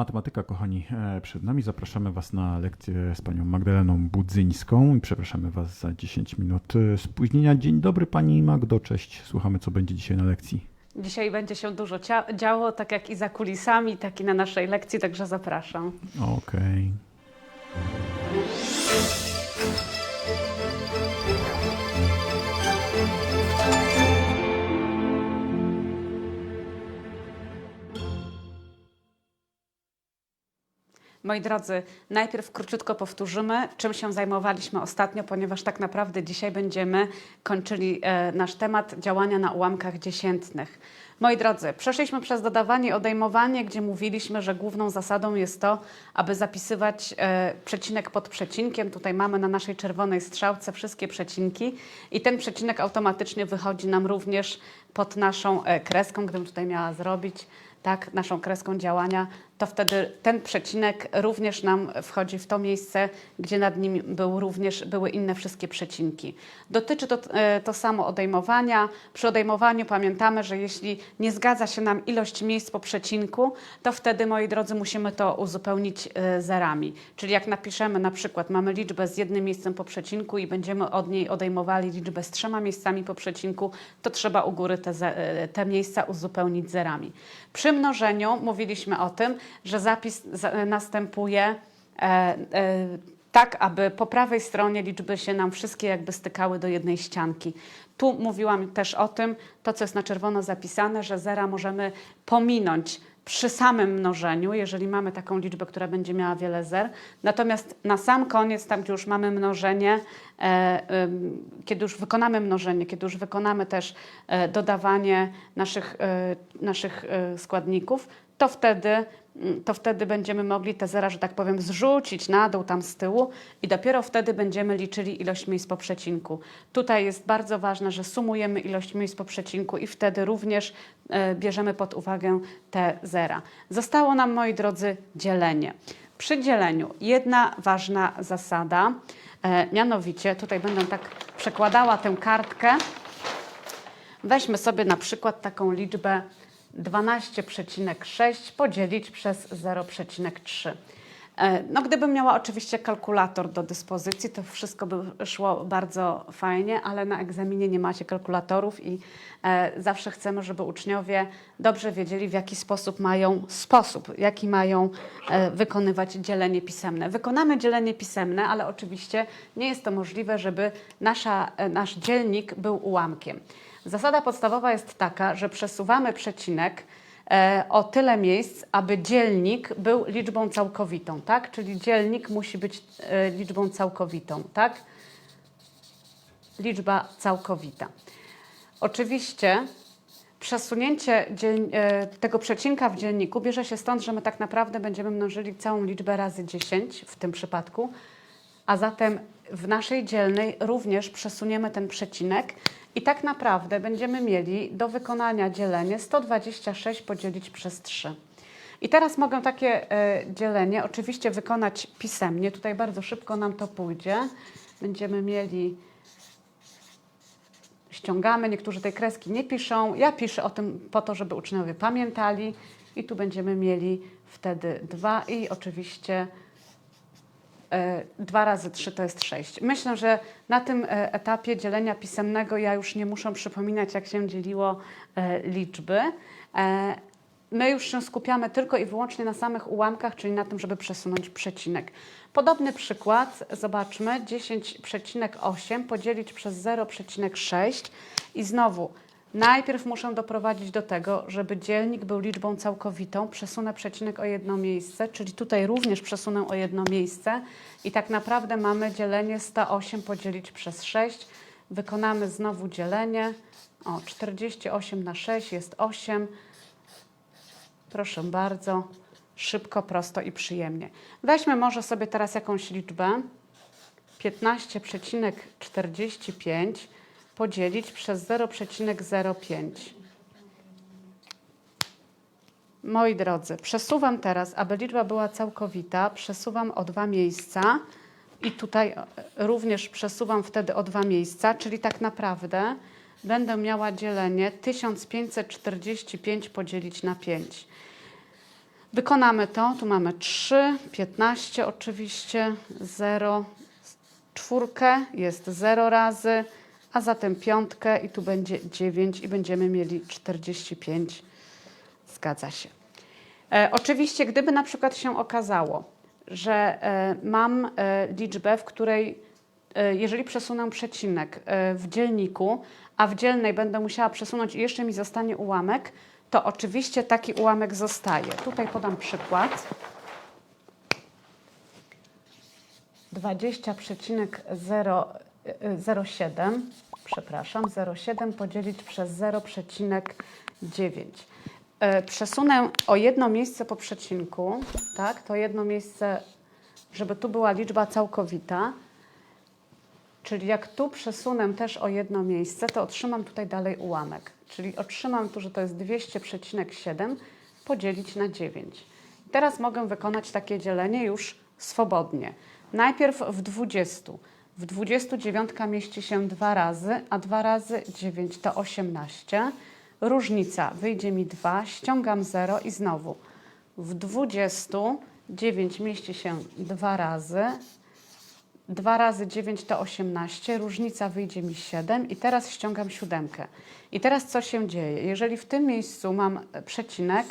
Matematyka, kochani, e, przed nami. Zapraszamy Was na lekcję z panią Magdaleną Budzyńską i przepraszamy Was za 10 minut e, spóźnienia. Dzień dobry Pani Magdo, cześć. Słuchamy, co będzie dzisiaj na lekcji. Dzisiaj będzie się dużo działo, tak jak i za kulisami, tak i na naszej lekcji, także zapraszam. Okej. Moi drodzy, najpierw króciutko powtórzymy, czym się zajmowaliśmy ostatnio, ponieważ tak naprawdę dzisiaj będziemy kończyli e, nasz temat działania na ułamkach dziesiętnych. Moi drodzy, przeszliśmy przez dodawanie i odejmowanie, gdzie mówiliśmy, że główną zasadą jest to, aby zapisywać e, przecinek pod przecinkiem. Tutaj mamy na naszej czerwonej strzałce wszystkie przecinki i ten przecinek automatycznie wychodzi nam również pod naszą e, kreską, gdybym tutaj miała zrobić tak, naszą kreską działania, to wtedy ten przecinek również nam wchodzi w to miejsce, gdzie nad nim był również, były inne wszystkie przecinki. Dotyczy to, e, to samo odejmowania. Przy odejmowaniu pamiętamy, że jeśli nie zgadza się nam ilość miejsc po przecinku, to wtedy, moi drodzy, musimy to uzupełnić e, zerami. Czyli jak napiszemy na przykład, mamy liczbę z jednym miejscem po przecinku i będziemy od niej odejmowali liczbę z trzema miejscami po przecinku, to trzeba u góry te, e, te miejsca uzupełnić zerami. Przy mnożeniu mówiliśmy o tym, że zapis za- następuje e, e, tak, aby po prawej stronie liczby się nam wszystkie jakby stykały do jednej ścianki. Tu mówiłam też o tym, to co jest na czerwono zapisane, że zera możemy pominąć przy samym mnożeniu, jeżeli mamy taką liczbę, która będzie miała wiele zer. Natomiast na sam koniec, tam gdzie już mamy mnożenie, e, ym, kiedy już wykonamy mnożenie, kiedy już wykonamy też e, dodawanie naszych, e, naszych e, składników, to wtedy, to wtedy będziemy mogli te zera, że tak powiem, zrzucić na dół tam z tyłu i dopiero wtedy będziemy liczyli ilość miejsc po przecinku. Tutaj jest bardzo ważne, że sumujemy ilość miejsc po przecinku i wtedy również e, bierzemy pod uwagę te zera. Zostało nam, moi drodzy, dzielenie. Przy dzieleniu jedna ważna zasada, e, mianowicie tutaj będę tak przekładała tę kartkę. Weźmy sobie na przykład taką liczbę 12,6 podzielić przez 0,3. E, No, gdybym miała oczywiście kalkulator do dyspozycji, to wszystko by szło bardzo fajnie, ale na egzaminie nie macie kalkulatorów i e, zawsze chcemy, żeby uczniowie dobrze wiedzieli, w jaki sposób mają sposób, jaki mają e, wykonywać dzielenie pisemne. Wykonamy dzielenie pisemne, ale oczywiście nie jest to możliwe, żeby nasza, nasz dzielnik był ułamkiem. Zasada podstawowa jest taka, że przesuwamy przecinek e, o tyle miejsc, aby dzielnik był liczbą całkowitą, tak? Czyli dzielnik musi być e, liczbą całkowitą, tak? Liczba całkowita. Oczywiście przesunięcie e, tego przecinka w dzielniku bierze się stąd, że my tak naprawdę będziemy mnożyli całą liczbę razy 10 w tym przypadku, a zatem w naszej dzielnej również przesuniemy ten przecinek i tak naprawdę będziemy mieli do wykonania dzielenie 126 podzielić przez 3. I teraz mogę takie e, dzielenie oczywiście wykonać pisemnie. Tutaj bardzo szybko nam to pójdzie. Będziemy mieli ściągamy, niektórzy tej kreski nie piszą. Ja piszę o tym po to, żeby uczniowie pamiętali i tu będziemy mieli wtedy 2 i oczywiście 2 razy 3 to jest 6. Myślę, że na tym e, etapie dzielenia pisemnego ja już nie muszę przypominać, jak się dzieliło e, liczby. E, My już się skupiamy tylko i wyłącznie na samych ułamkach, czyli na tym, żeby przesunąć przecinek. Podobny przykład, zobaczmy, 10,8 podzielić przez 0,6 i znowu najpierw muszę doprowadzić do tego, żeby dzielnik był liczbą całkowitą, przesunę przecinek o jedno miejsce, czyli tutaj również przesunę o jedno miejsce i tak naprawdę mamy dzielenie 108 podzielić przez 6. Wykonamy znowu dzielenie. O, 48 na 6 jest 8. Proszę bardzo, szybko, prosto i przyjemnie. Weźmy może sobie teraz jakąś liczbę. 15,45 podzielić przez 0,05. Moi drodzy, przesuwam teraz, aby liczba była całkowita, przesuwam o dwa miejsca i tutaj e, również przesuwam wtedy o dwa miejsca, czyli tak naprawdę będę miała dzielenie 1545 podzielić na 5. Wykonamy to. Tu mamy 3, 15 oczywiście, 0, czwórkę jest 0 razy, a zatem piątkę i tu będzie 9 i będziemy mieli 45. Zgadza się. E, oczywiście, gdyby na przykład się okazało, że e, mam e, liczbę, w której e, jeżeli przesunę przecinek e, w dzielniku, a w dzielnej będę musiała przesunąć i jeszcze mi zostanie ułamek, to oczywiście taki ułamek zostaje. Tutaj podam przykład. 20,07 przepraszam, 0,7 podzielić przez 0,9. E, Przesunę o jedno miejsce po przecinku, tak? To jedno miejsce, żeby tu była liczba całkowita. Czyli jak tu przesunę też o jedno miejsce, to otrzymam tutaj dalej ułamek. Czyli otrzymam tu, że to jest 200,7 podzielić na 9. Teraz mogę wykonać takie dzielenie już swobodnie. Najpierw w 20. W 29 mieści się dwa razy, a 2 razy 9 to 18. Różnica wyjdzie mi 2, ściągam 0 i znowu w 20 9 mieści się dwa razy, 2 razy 9 to 18, różnica wyjdzie mi 7 i teraz ściągam siódemkę. I teraz co się dzieje? Jeżeli w tym miejscu mam przecinek,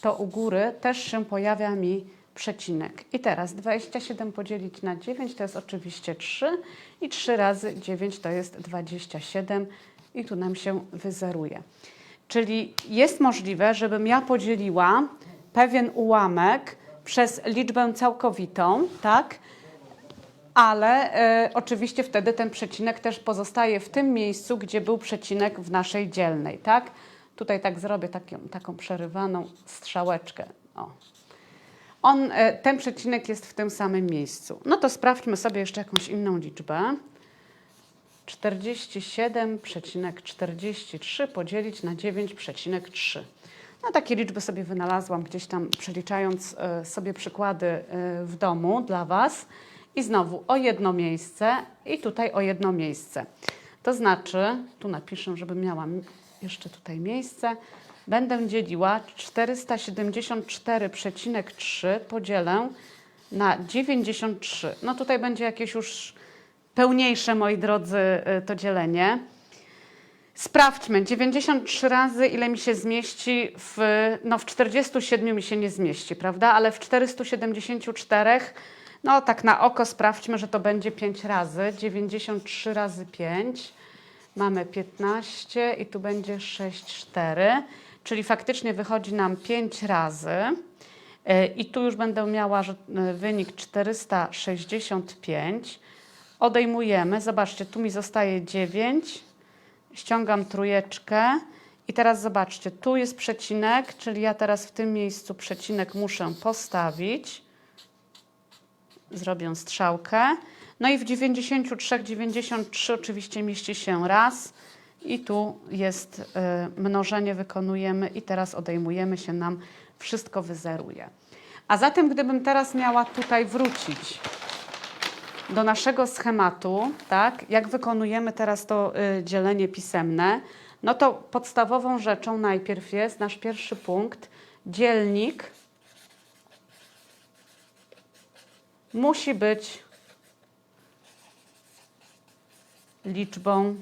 to u góry też się pojawia mi przecinek. I teraz 27 podzielić na 9 to jest oczywiście 3 i 3 razy 9 to jest 27 i tu nam się wyzeruje. Czyli jest możliwe, żebym ja podzieliła pewien ułamek przez liczbę całkowitą, tak? ale e, oczywiście wtedy ten przecinek też pozostaje w tym miejscu, gdzie był przecinek w naszej dzielnej, tak? Tutaj tak zrobię taką, taką przerywaną strzałeczkę. O. On, e, ten przecinek jest w tym samym miejscu. No to sprawdźmy sobie jeszcze jakąś inną liczbę. 47,43 podzielić na 9,3. No takie liczby sobie wynalazłam gdzieś tam przeliczając e, sobie przykłady e, w domu dla Was. I znowu o jedno miejsce i tutaj o jedno miejsce. To znaczy, tu napiszę, żeby miała jeszcze tutaj miejsce, będę dzieliła 474,3 podzielę na 93. No tutaj będzie jakieś już pełniejsze, moi drodzy, y, to dzielenie. Sprawdźmy, 93 razy ile mi się zmieści w, no w 47 mi się nie zmieści, prawda? Ale w 474, no tak na oko sprawdźmy, że to będzie 5 razy. 93 razy 5, mamy 15 i tu będzie 6, 4, czyli faktycznie wychodzi nam 5 razy. Y, I tu już będę miała y, wynik 465. Odejmujemy, zobaczcie, tu mi zostaje 9, ściągam trójeczkę i teraz zobaczcie, tu jest przecinek, czyli ja teraz w tym miejscu przecinek muszę postawić. Zrobię strzałkę. No i w 93, 93 oczywiście mieści się raz i tu jest y, mnożenie, wykonujemy i teraz odejmujemy się, nam wszystko wyzeruje. A zatem gdybym teraz miała tutaj wrócić do naszego schematu, tak, jak wykonujemy teraz to y, dzielenie pisemne, no to podstawową rzeczą najpierw jest nasz pierwszy punkt, dzielnik musi być liczbą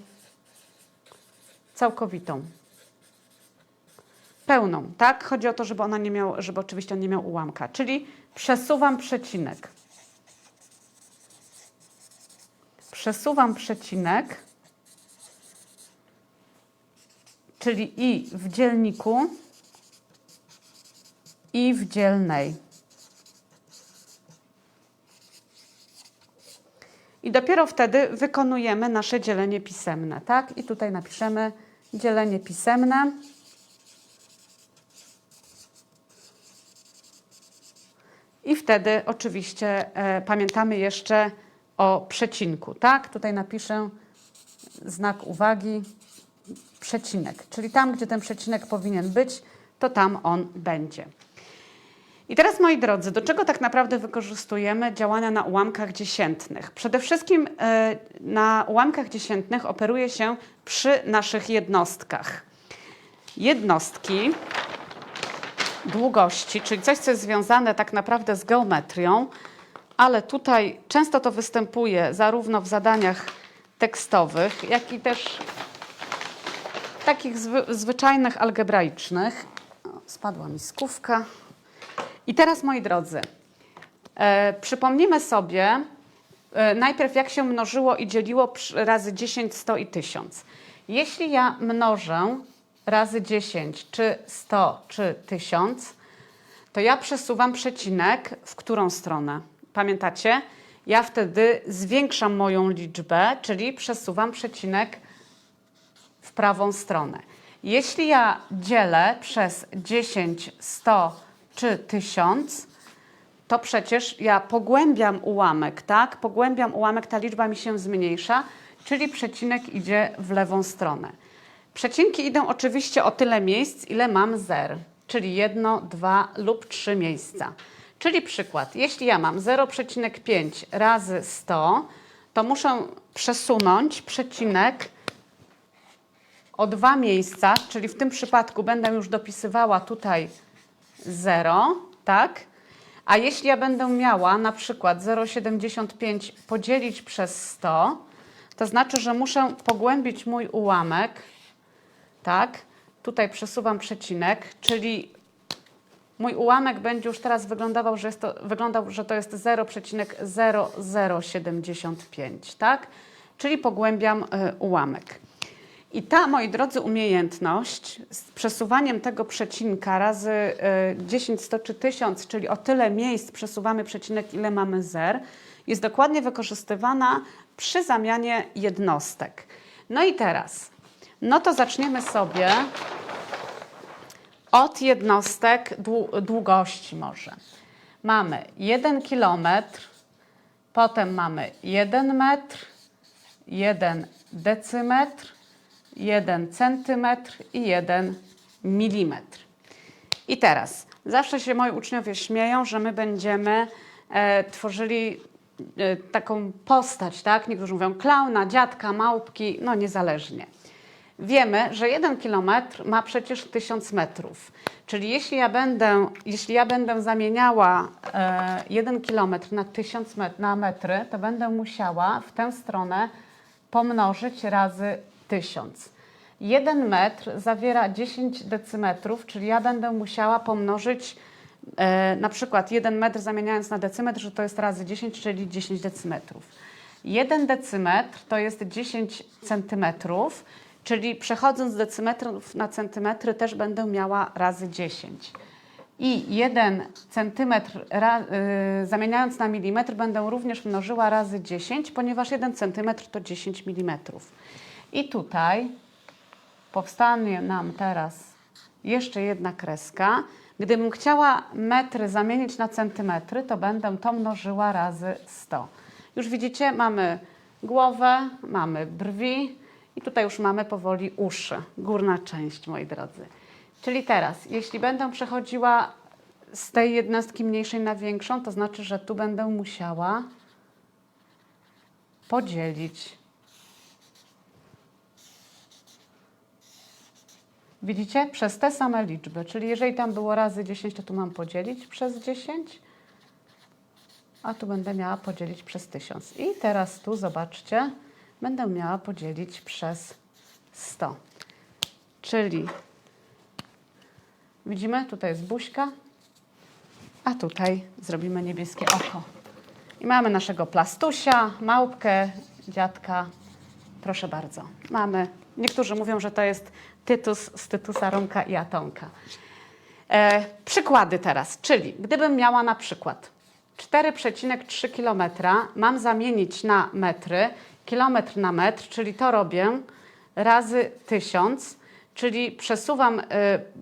całkowitą. Pełną, tak? Chodzi o to, żeby ona nie miał, żeby oczywiście on nie miał ułamka. Czyli przesuwam przecinek. Przesuwam przecinek, czyli i w dzielniku, i w dzielnej. I dopiero wtedy wykonujemy nasze dzielenie pisemne, tak? I tutaj napiszemy dzielenie pisemne. I wtedy oczywiście e, pamiętamy jeszcze o przecinku, tak? Tutaj napiszę znak uwagi, przecinek. Czyli tam, gdzie ten przecinek powinien być, to tam on będzie. I teraz, moi drodzy, do czego tak naprawdę wykorzystujemy działania na ułamkach dziesiętnych? Przede wszystkim e, na ułamkach dziesiętnych operuje się przy naszych jednostkach. Jednostki długości, czyli coś, co jest związane tak naprawdę z geometrią, ale tutaj często to występuje zarówno w zadaniach tekstowych, jak i też takich zwy, zwyczajnych algebraicznych. O, spadła mi skówka. I teraz, moi drodzy, e, przypomnimy sobie e, najpierw, jak się mnożyło i dzieliło razy 10, 100 i 1000. Jeśli ja mnożę razy 10, czy 100, czy 1000, to ja przesuwam przecinek w którą stronę? Pamiętacie? Ja wtedy zwiększam moją liczbę, czyli przesuwam przecinek w prawą stronę. Jeśli ja dzielę przez 10, 100 czy 1000, to przecież ja pogłębiam ułamek, tak? Pogłębiam ułamek, ta liczba mi się zmniejsza, czyli przecinek idzie w lewą stronę. Przecinki idą oczywiście o tyle miejsc, ile mam zer, czyli jedno, dwa lub trzy miejsca. Czyli przykład, jeśli ja mam 0,5 razy 100, to muszę przesunąć przecinek o dwa miejsca, czyli w tym przypadku będę już dopisywała tutaj 0, tak? A jeśli ja będę miała na przykład 0,75 podzielić przez 100, to znaczy, że muszę pogłębić mój ułamek, tak? Tutaj przesuwam przecinek, czyli mój ułamek będzie już teraz wyglądał, że, jest to, wyglądał, że to jest 0,0075, tak? Czyli pogłębiam y, ułamek. I ta, moi drodzy, umiejętność z przesuwaniem tego przecinka razy y, 10, 100 czy 1000, czyli o tyle miejsc przesuwamy przecinek, ile mamy zer, jest dokładnie wykorzystywana przy zamianie jednostek. No i teraz, no to zaczniemy sobie od jednostek dłu- długości może. Mamy 1 kilometr, potem mamy 1 metr, 1 decymetr, 1 centymetr i 1 milimetr. I teraz, zawsze się moi uczniowie śmieją, że my będziemy e, tworzyli e, taką postać, tak? Niektórzy mówią klauna, dziadka, małpki, no niezależnie. Wiemy, że 1 kilometr ma przecież 1000 metrów. Czyli jeśli ja będę, jeśli ja będę zamieniała e, 1 kilometr na 1000 met, na metry, to będę musiała w tę stronę pomnożyć razy 1000. 1 metr zawiera 10 decymetrów, czyli ja będę musiała pomnożyć e, na przykład 1 metr zamieniając na decymetr, że to jest razy 10, czyli 10 decymetrów. 1 decymetr to jest 10 centymetrów, czyli przechodząc z decymetrów na centymetry też będę miała razy 10. I 1 centymetr ra, y, zamieniając na milimetr będę również mnożyła razy 10, ponieważ 1 centymetr to 10 milimetrów. I tutaj powstanie nam teraz jeszcze jedna kreska. Gdybym chciała metry zamienić na centymetry, to będę to mnożyła razy 100. Już widzicie, mamy głowę, mamy brwi i tutaj już mamy powoli uszy, górna część, moi drodzy. Czyli teraz, jeśli będę przechodziła z tej jednostki mniejszej na większą, to znaczy, że tu będę musiała podzielić. Widzicie? Przez te same liczby. Czyli jeżeli tam było razy 10, to tu mam podzielić przez 10, a tu będę miała podzielić przez 1000. I teraz tu, zobaczcie, będę miała podzielić przez 100. Czyli widzimy, tutaj jest buźka, a tutaj zrobimy niebieskie oko. I mamy naszego plastusia, małpkę, dziadka. Proszę bardzo. Mamy. Niektórzy mówią, że to jest Tytus z Tytusa Romka i Atonka. E, przykłady teraz, czyli gdybym miała na przykład 4,3 km mam zamienić na metry, kilometr na metr, czyli to robię razy 1000, czyli przesuwam y,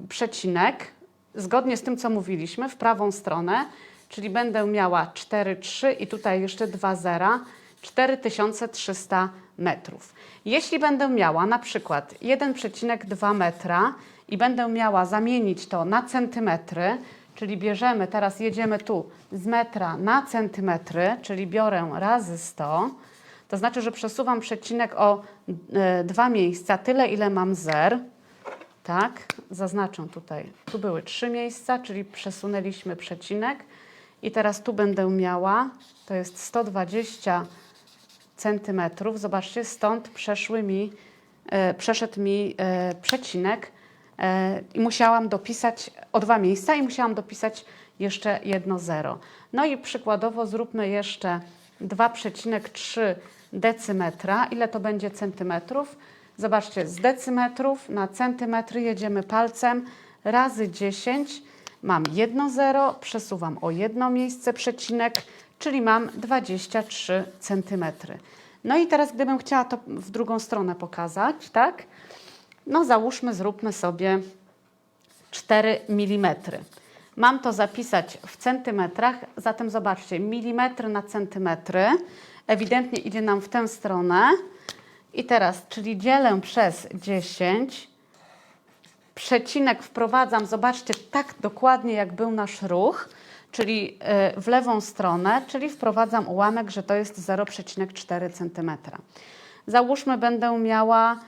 przecinek zgodnie z tym, co mówiliśmy, w prawą stronę, czyli będę miała 4,3 i tutaj jeszcze dwa zera, 4300 metrów. Jeśli będę miała na przykład 1,2 metra i będę miała zamienić to na centymetry, czyli bierzemy, teraz jedziemy tu z metra na centymetry, czyli biorę razy 100, to znaczy, że przesuwam przecinek o e, dwa miejsca, tyle ile mam zer. Tak, zaznaczę tutaj. Tu były trzy miejsca, czyli przesunęliśmy przecinek. I teraz tu będę miała, to jest 120 centymetrów. Zobaczcie, stąd przeszły mi, e, przeszedł mi e, przecinek e, i musiałam dopisać o dwa miejsca i musiałam dopisać jeszcze jedno zero. No i przykładowo zróbmy jeszcze 2,3 decymetra. Ile to będzie centymetrów? Zobaczcie, z decymetrów na centymetry jedziemy palcem razy 10. Mam jedno zero, przesuwam o jedno miejsce przecinek, czyli mam 23 centymetry. No i teraz gdybym chciała to w drugą stronę pokazać, tak? No załóżmy, zróbmy sobie 4 mm. Mam to zapisać w centymetrach, zatem zobaczcie, milimetry na centymetry. Ewidentnie idzie nam w tę stronę. I teraz, czyli dzielę przez 10, przecinek wprowadzam, zobaczcie, tak dokładnie jak był nasz ruch, czyli y, w lewą stronę, czyli wprowadzam ułamek, że to jest 0,4 cm. Załóżmy, będę miała y,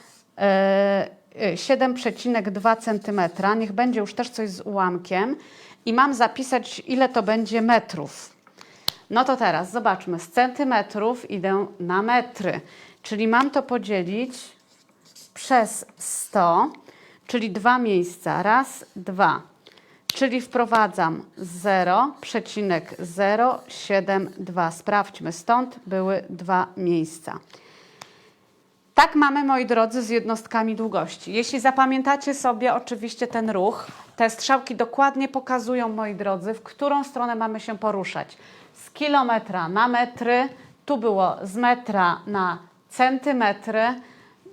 y, 7,2 cm, niech będzie już też coś z ułamkiem i mam zapisać, ile to będzie metrów. No to teraz zobaczmy, z centymetrów idę na metry, czyli mam to podzielić przez 100, czyli dwa miejsca. Raz, dwa. Czyli wprowadzam 0,072. Sprawdźmy, stąd były dwa miejsca. Tak mamy, moi drodzy, z jednostkami długości. Jeśli zapamiętacie sobie oczywiście ten ruch, te strzałki dokładnie pokazują, moi drodzy, w którą stronę mamy się poruszać. Z kilometra na metry, tu było z metra na centymetry,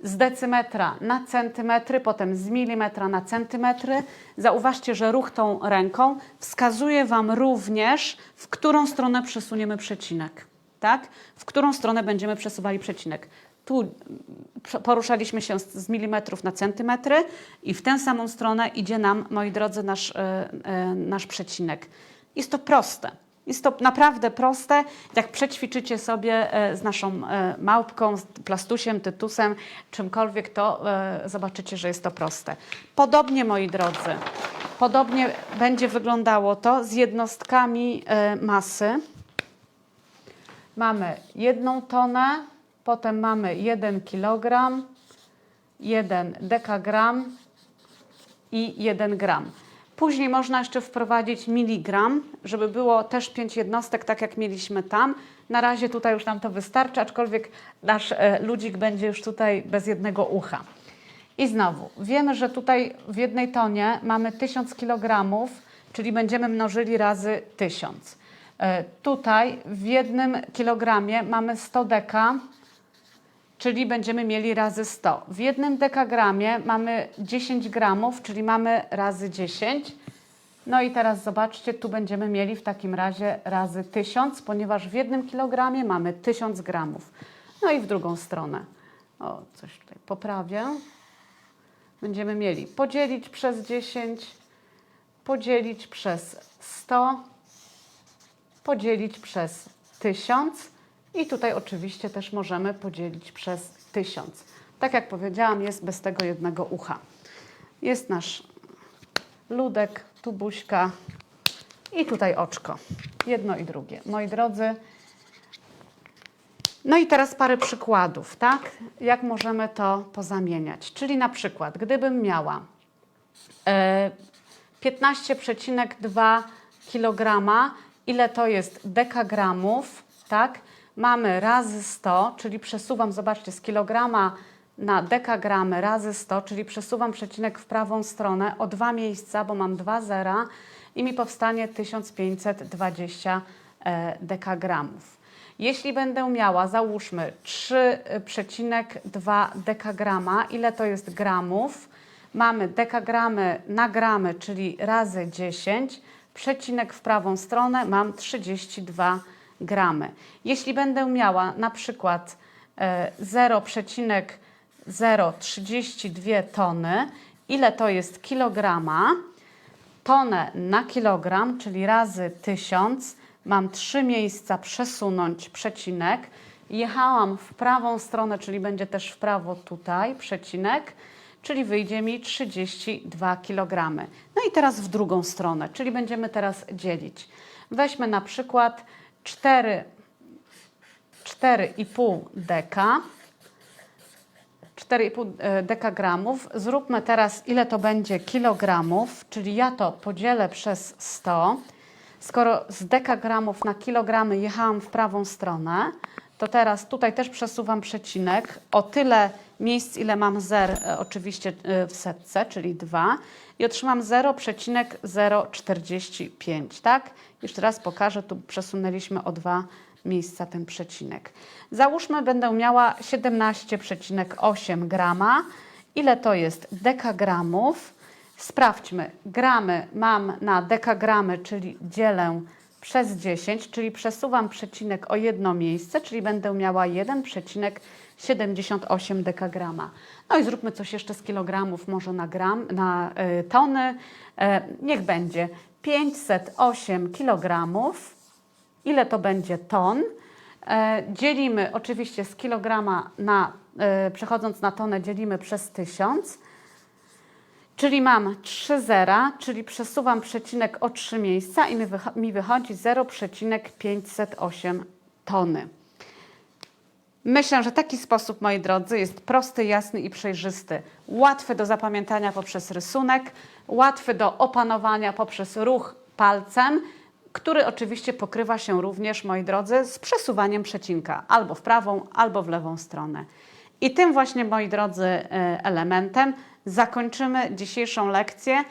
z decymetra na centymetry, potem z milimetra na centymetry. Zauważcie, że ruch tą ręką wskazuje Wam również, w którą stronę przesuniemy przecinek. Tak? W którą stronę będziemy przesuwali przecinek. Tu mm, poruszaliśmy się z, milimetrów na centymetry i w tę samą stronę idzie nam, moi drodzy, nasz, e, e, nasz przecinek. Jest to proste. Jest to naprawdę proste. Jak przećwiczycie sobie e, z naszą e, małpką, z plastusiem, tytusem, czymkolwiek, to e, zobaczycie, że jest to proste. Podobnie, moi drodzy, podobnie będzie wyglądało to z jednostkami masy. Mamy jedną tonę, potem mamy 1 kg, 1 dekagram i 1 gram. Później można jeszcze wprowadzić miligram, żeby było też 5 jednostek, tak jak mieliśmy tam. Na razie tutaj już nam to wystarczy, aczkolwiek nasz e, ludzik będzie już tutaj bez jednego ucha. I znowu, wiemy, że tutaj w jednej tonie mamy 1000 kg, czyli będziemy mnożyli razy 1000. E, Tutaj w jednym kilogramie mamy 100 deka, czyli będziemy mieli razy 100. W jednym dekagramie mamy 10 gramów, czyli mamy razy 10. No i teraz zobaczcie, tu będziemy mieli w takim razie razy 1000, ponieważ w jednym kilogramie mamy 1000 gramów. No i w drugą stronę. O, coś tutaj poprawię. Będziemy mieli podzielić przez 10, podzielić przez 100, podzielić przez 1000 i tutaj oczywiście też możemy podzielić przez 1000. Tak jak powiedziałam, jest bez tego jednego ucha. Jest nasz ludek, tu buźka i tutaj oczko. Jedno i drugie. Moi drodzy, no i teraz parę przykładów, tak? Jak możemy to pozamieniać? Czyli na przykład, gdybym miała e, 15,2 kg, ile to jest dekagramów, tak? Mamy razy 100, czyli przesuwam, zobaczcie, z kilograma na dekagramy razy 100, czyli przesuwam przecinek w prawą stronę o dwa miejsca, bo mam dwa zera i mi powstanie 1520 e, dekagramów. Jeśli będę miała, załóżmy 3,2 dekagrama, ile to jest gramów? Mamy dekagramy na gramy, czyli razy 10, przecinek w prawą stronę mam 32 gramy. Jeśli będę miała na przykład e, 0,032 tony, ile to jest kilograma? tonę na kilogram, czyli razy 1000, mam trzy miejsca przesunąć przecinek. Jechałam w prawą stronę, czyli będzie też w prawo tutaj przecinek, czyli wyjdzie mi 32 kg. No i teraz w drugą stronę, czyli będziemy teraz dzielić. Weźmy na przykład 4, 4,5 deka. 4,5 e, dekagramów. Zróbmy teraz, ile to będzie kilogramów, czyli ja to podzielę przez 100. Skoro z dekagramów na kilogramy jechałam w prawą stronę, to teraz tutaj też przesuwam przecinek o tyle miejsc, ile mam zer e, oczywiście e, w setce, czyli 2 i otrzymam 0,045, tak? Jeszcze raz pokażę, tu przesunęliśmy o 2 miejsca ten przecinek. Załóżmy, będę miała 17,8 grama. Ile to jest dekagramów? Sprawdźmy. Gramy mam na dekagramy, czyli dzielę przez 10, czyli przesuwam przecinek o jedno miejsce, czyli będę miała 1,78 dekagrama. No i zróbmy coś jeszcze z kilogramów, może na, gram, na y, tony. E, niech będzie 508 kilogramów. Ile to będzie ton? E, dzielimy oczywiście z kilograma na, e, przechodząc na tonę, dzielimy przez 1000. Czyli mam 3 zera, czyli przesuwam przecinek o 3 miejsca i mi, mi wychodzi 0,508 tony. Myślę, że taki sposób, moi drodzy, jest prosty, jasny i przejrzysty. Łatwy do zapamiętania poprzez rysunek, łatwy do opanowania poprzez ruch palcem, który oczywiście pokrywa się również, moi drodzy, z przesuwaniem przecinka albo w prawą, albo w lewą stronę. I tym właśnie, moi drodzy, e, elementem zakończymy dzisiejszą lekcję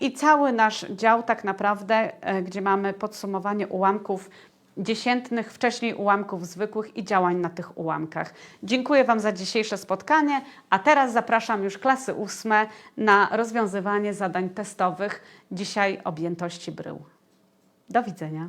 i cały nasz dział tak naprawdę, e, gdzie mamy podsumowanie ułamków dziesiętnych, wcześniej ułamków zwykłych i działań na tych ułamkach. Dziękuję Wam za dzisiejsze spotkanie, a teraz zapraszam już klasy ósme na rozwiązywanie zadań testowych dzisiaj objętości brył. Do widzenia.